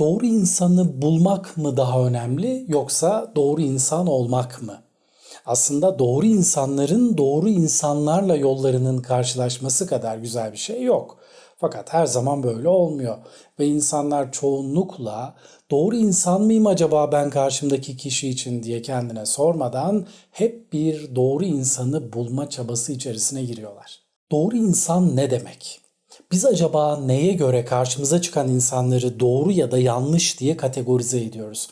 Doğru insanı bulmak mı daha önemli yoksa doğru insan olmak mı? Aslında doğru insanların doğru insanlarla yollarının karşılaşması kadar güzel bir şey yok. Fakat her zaman böyle olmuyor ve insanlar çoğunlukla doğru insan mıyım acaba ben karşımdaki kişi için diye kendine sormadan hep bir doğru insanı bulma çabası içerisine giriyorlar. Doğru insan ne demek? Biz acaba neye göre karşımıza çıkan insanları doğru ya da yanlış diye kategorize ediyoruz?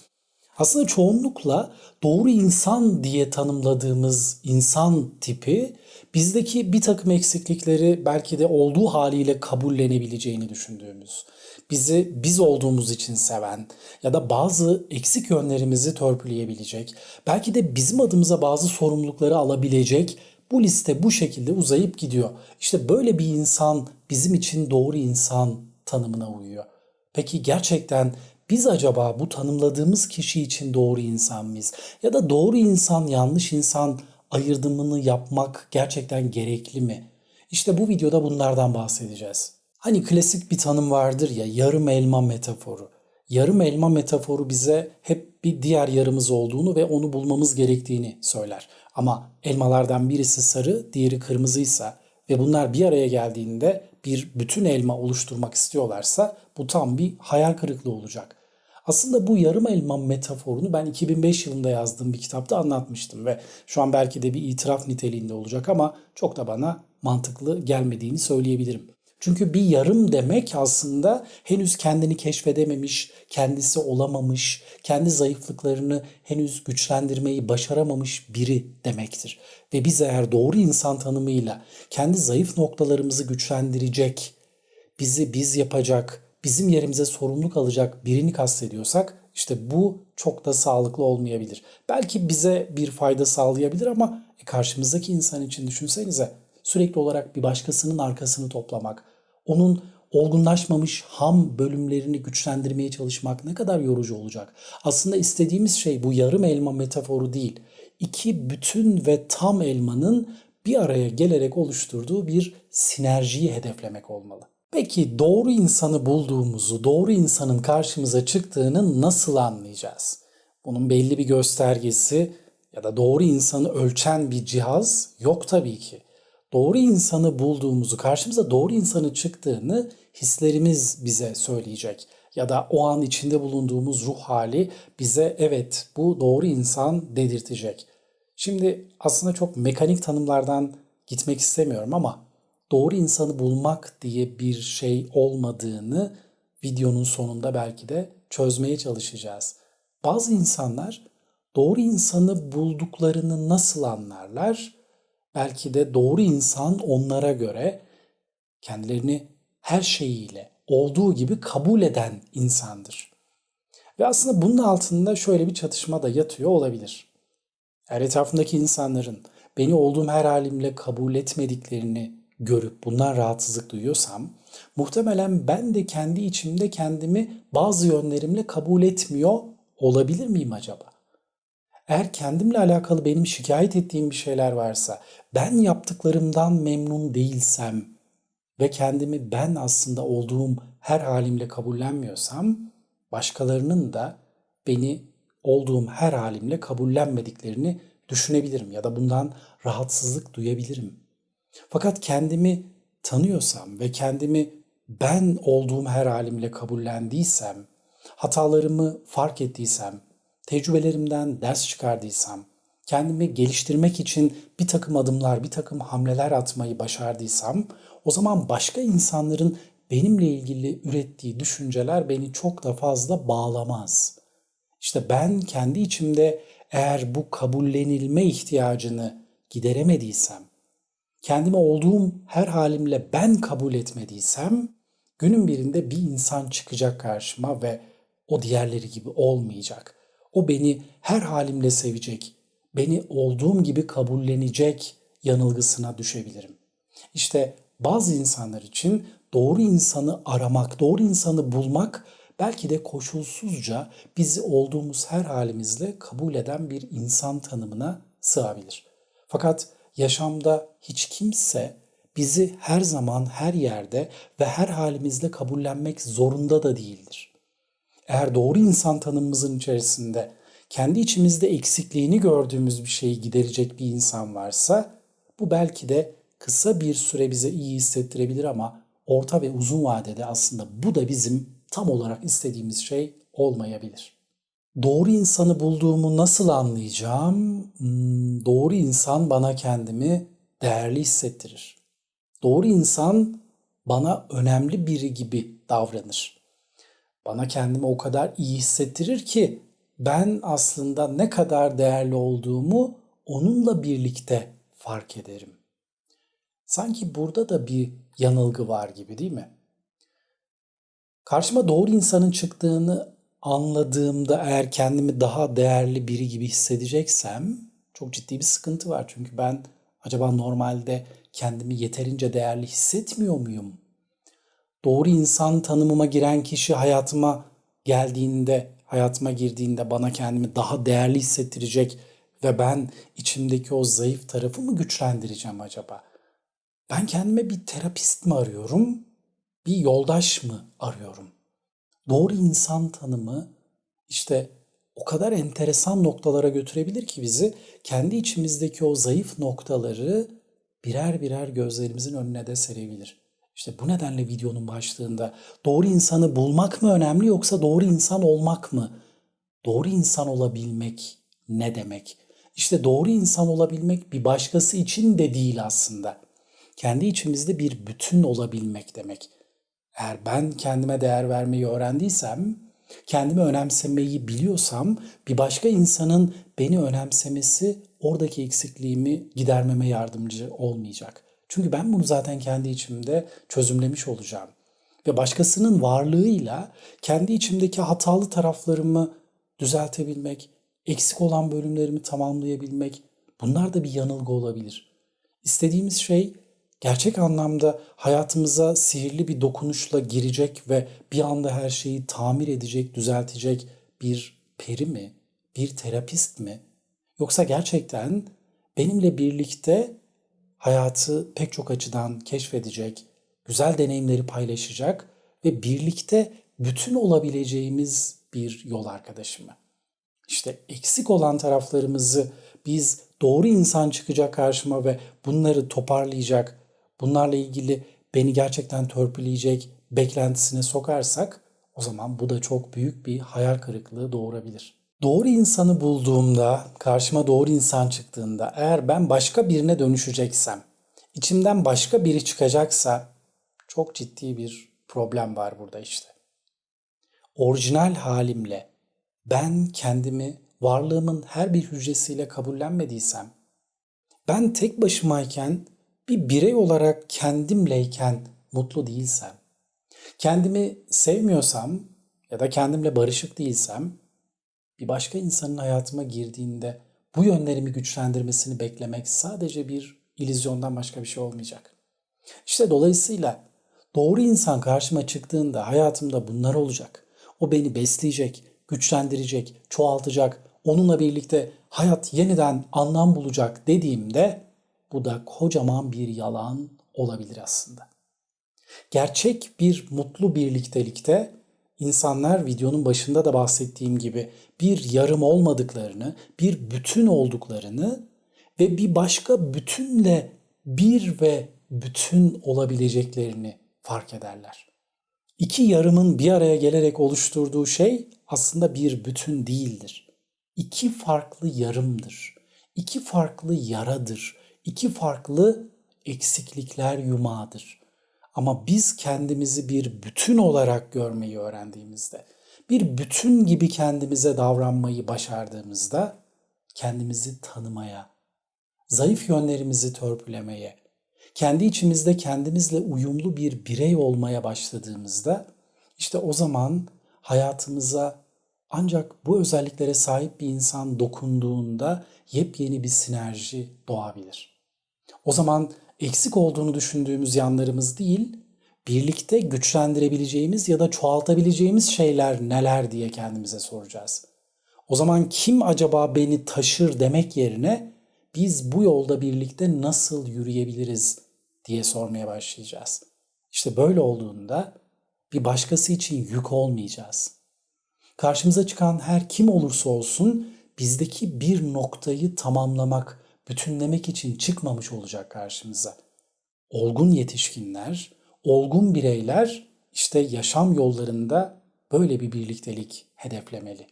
Aslında çoğunlukla doğru insan diye tanımladığımız insan tipi bizdeki bir takım eksiklikleri belki de olduğu haliyle kabullenebileceğini düşündüğümüz, bizi biz olduğumuz için seven ya da bazı eksik yönlerimizi törpüleyebilecek, belki de bizim adımıza bazı sorumlulukları alabilecek bu liste bu şekilde uzayıp gidiyor. İşte böyle bir insan bizim için doğru insan tanımına uyuyor. Peki gerçekten biz acaba bu tanımladığımız kişi için doğru insan mıyız? Ya da doğru insan yanlış insan ayırdımını yapmak gerçekten gerekli mi? İşte bu videoda bunlardan bahsedeceğiz. Hani klasik bir tanım vardır ya yarım elma metaforu. Yarım elma metaforu bize hep bir diğer yarımız olduğunu ve onu bulmamız gerektiğini söyler. Ama elmalardan birisi sarı, diğeri kırmızıysa ve bunlar bir araya geldiğinde bir bütün elma oluşturmak istiyorlarsa bu tam bir hayal kırıklığı olacak. Aslında bu yarım elma metaforunu ben 2005 yılında yazdığım bir kitapta anlatmıştım ve şu an belki de bir itiraf niteliğinde olacak ama çok da bana mantıklı gelmediğini söyleyebilirim. Çünkü bir yarım demek aslında henüz kendini keşfedememiş, kendisi olamamış, kendi zayıflıklarını henüz güçlendirmeyi başaramamış biri demektir. Ve biz eğer doğru insan tanımıyla kendi zayıf noktalarımızı güçlendirecek, bizi biz yapacak, bizim yerimize sorumluluk alacak birini kastediyorsak işte bu çok da sağlıklı olmayabilir. Belki bize bir fayda sağlayabilir ama karşımızdaki insan için düşünsenize sürekli olarak bir başkasının arkasını toplamak, onun olgunlaşmamış ham bölümlerini güçlendirmeye çalışmak ne kadar yorucu olacak. Aslında istediğimiz şey bu yarım elma metaforu değil. İki bütün ve tam elmanın bir araya gelerek oluşturduğu bir sinerjiyi hedeflemek olmalı. Peki doğru insanı bulduğumuzu, doğru insanın karşımıza çıktığını nasıl anlayacağız? Bunun belli bir göstergesi ya da doğru insanı ölçen bir cihaz yok tabii ki. Doğru insanı bulduğumuzu, karşımıza doğru insanı çıktığını hislerimiz bize söyleyecek. Ya da o an içinde bulunduğumuz ruh hali bize evet bu doğru insan dedirtecek. Şimdi aslında çok mekanik tanımlardan gitmek istemiyorum ama doğru insanı bulmak diye bir şey olmadığını videonun sonunda belki de çözmeye çalışacağız. Bazı insanlar doğru insanı bulduklarını nasıl anlarlar? Belki de doğru insan onlara göre kendilerini her şeyiyle olduğu gibi kabul eden insandır. Ve aslında bunun altında şöyle bir çatışma da yatıyor olabilir. Eğer etrafındaki insanların beni olduğum her halimle kabul etmediklerini görüp bundan rahatsızlık duyuyorsam muhtemelen ben de kendi içimde kendimi bazı yönlerimle kabul etmiyor olabilir miyim acaba? Eğer kendimle alakalı benim şikayet ettiğim bir şeyler varsa, ben yaptıklarımdan memnun değilsem ve kendimi ben aslında olduğum her halimle kabullenmiyorsam, başkalarının da beni olduğum her halimle kabullenmediklerini düşünebilirim ya da bundan rahatsızlık duyabilirim. Fakat kendimi tanıyorsam ve kendimi ben olduğum her halimle kabullendiysem, hatalarımı fark ettiysem, tecrübelerimden ders çıkardıysam, kendimi geliştirmek için bir takım adımlar, bir takım hamleler atmayı başardıysam, o zaman başka insanların benimle ilgili ürettiği düşünceler beni çok da fazla bağlamaz. İşte ben kendi içimde eğer bu kabullenilme ihtiyacını gideremediysem, kendimi olduğum her halimle ben kabul etmediysem, günün birinde bir insan çıkacak karşıma ve o diğerleri gibi olmayacak. O beni her halimle sevecek, beni olduğum gibi kabullenecek yanılgısına düşebilirim. İşte bazı insanlar için doğru insanı aramak, doğru insanı bulmak belki de koşulsuzca bizi olduğumuz her halimizle kabul eden bir insan tanımına sığabilir. Fakat yaşamda hiç kimse bizi her zaman her yerde ve her halimizle kabullenmek zorunda da değildir. Eğer doğru insan tanımımızın içerisinde kendi içimizde eksikliğini gördüğümüz bir şeyi giderecek bir insan varsa bu belki de kısa bir süre bize iyi hissettirebilir ama orta ve uzun vadede aslında bu da bizim tam olarak istediğimiz şey olmayabilir. Doğru insanı bulduğumu nasıl anlayacağım? Hmm, doğru insan bana kendimi değerli hissettirir. Doğru insan bana önemli biri gibi davranır. Bana kendimi o kadar iyi hissettirir ki ben aslında ne kadar değerli olduğumu onunla birlikte fark ederim. Sanki burada da bir yanılgı var gibi değil mi? Karşıma doğru insanın çıktığını anladığımda eğer kendimi daha değerli biri gibi hissedeceksem çok ciddi bir sıkıntı var. Çünkü ben acaba normalde kendimi yeterince değerli hissetmiyor muyum? Doğru insan tanımıma giren kişi hayatıma geldiğinde, hayatıma girdiğinde bana kendimi daha değerli hissettirecek ve ben içimdeki o zayıf tarafı mı güçlendireceğim acaba? Ben kendime bir terapist mi arıyorum, bir yoldaş mı arıyorum? Doğru insan tanımı işte o kadar enteresan noktalara götürebilir ki bizi kendi içimizdeki o zayıf noktaları birer birer gözlerimizin önüne de serebilir. İşte bu nedenle videonun başlığında doğru insanı bulmak mı önemli yoksa doğru insan olmak mı? Doğru insan olabilmek ne demek? İşte doğru insan olabilmek bir başkası için de değil aslında. Kendi içimizde bir bütün olabilmek demek. Eğer ben kendime değer vermeyi öğrendiysem, kendimi önemsemeyi biliyorsam bir başka insanın beni önemsemesi oradaki eksikliğimi gidermeme yardımcı olmayacak. Çünkü ben bunu zaten kendi içimde çözümlemiş olacağım. Ve başkasının varlığıyla kendi içimdeki hatalı taraflarımı düzeltebilmek, eksik olan bölümlerimi tamamlayabilmek bunlar da bir yanılgı olabilir. İstediğimiz şey gerçek anlamda hayatımıza sihirli bir dokunuşla girecek ve bir anda her şeyi tamir edecek, düzeltecek bir peri mi, bir terapist mi? Yoksa gerçekten benimle birlikte hayatı pek çok açıdan keşfedecek, güzel deneyimleri paylaşacak ve birlikte bütün olabileceğimiz bir yol arkadaşı mı? İşte eksik olan taraflarımızı biz doğru insan çıkacak karşıma ve bunları toparlayacak, bunlarla ilgili beni gerçekten törpüleyecek beklentisine sokarsak o zaman bu da çok büyük bir hayal kırıklığı doğurabilir. Doğru insanı bulduğumda, karşıma doğru insan çıktığında eğer ben başka birine dönüşeceksem, içimden başka biri çıkacaksa çok ciddi bir problem var burada işte. Orijinal halimle ben kendimi varlığımın her bir hücresiyle kabullenmediysem, ben tek başımayken bir birey olarak kendimleyken mutlu değilsem, kendimi sevmiyorsam ya da kendimle barışık değilsem, bir başka insanın hayatıma girdiğinde bu yönlerimi güçlendirmesini beklemek sadece bir ilizyondan başka bir şey olmayacak. İşte dolayısıyla doğru insan karşıma çıktığında hayatımda bunlar olacak. O beni besleyecek, güçlendirecek, çoğaltacak, onunla birlikte hayat yeniden anlam bulacak dediğimde bu da kocaman bir yalan olabilir aslında. Gerçek bir mutlu birliktelikte insanlar videonun başında da bahsettiğim gibi bir yarım olmadıklarını, bir bütün olduklarını ve bir başka bütünle bir ve bütün olabileceklerini fark ederler. İki yarımın bir araya gelerek oluşturduğu şey aslında bir bütün değildir. İki farklı yarımdır. İki farklı yaradır. İki farklı eksiklikler yumağıdır. Ama biz kendimizi bir bütün olarak görmeyi öğrendiğimizde, bir bütün gibi kendimize davranmayı başardığımızda kendimizi tanımaya, zayıf yönlerimizi törpülemeye, kendi içimizde kendimizle uyumlu bir birey olmaya başladığımızda işte o zaman hayatımıza ancak bu özelliklere sahip bir insan dokunduğunda yepyeni bir sinerji doğabilir. O zaman eksik olduğunu düşündüğümüz yanlarımız değil, birlikte güçlendirebileceğimiz ya da çoğaltabileceğimiz şeyler neler diye kendimize soracağız. O zaman kim acaba beni taşır demek yerine biz bu yolda birlikte nasıl yürüyebiliriz diye sormaya başlayacağız. İşte böyle olduğunda bir başkası için yük olmayacağız. Karşımıza çıkan her kim olursa olsun bizdeki bir noktayı tamamlamak, bütünlemek için çıkmamış olacak karşımıza. Olgun yetişkinler, olgun bireyler işte yaşam yollarında böyle bir birliktelik hedeflemeli.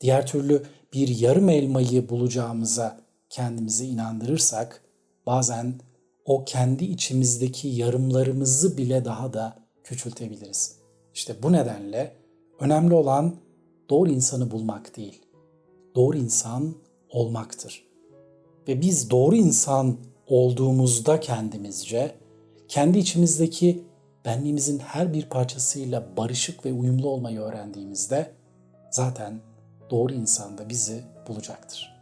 Diğer türlü bir yarım elmayı bulacağımıza kendimizi inandırırsak bazen o kendi içimizdeki yarımlarımızı bile daha da küçültebiliriz. İşte bu nedenle önemli olan doğru insanı bulmak değil, doğru insan olmaktır. Ve biz doğru insan olduğumuzda kendimizce, kendi içimizdeki benliğimizin her bir parçasıyla barışık ve uyumlu olmayı öğrendiğimizde zaten doğru insan da bizi bulacaktır.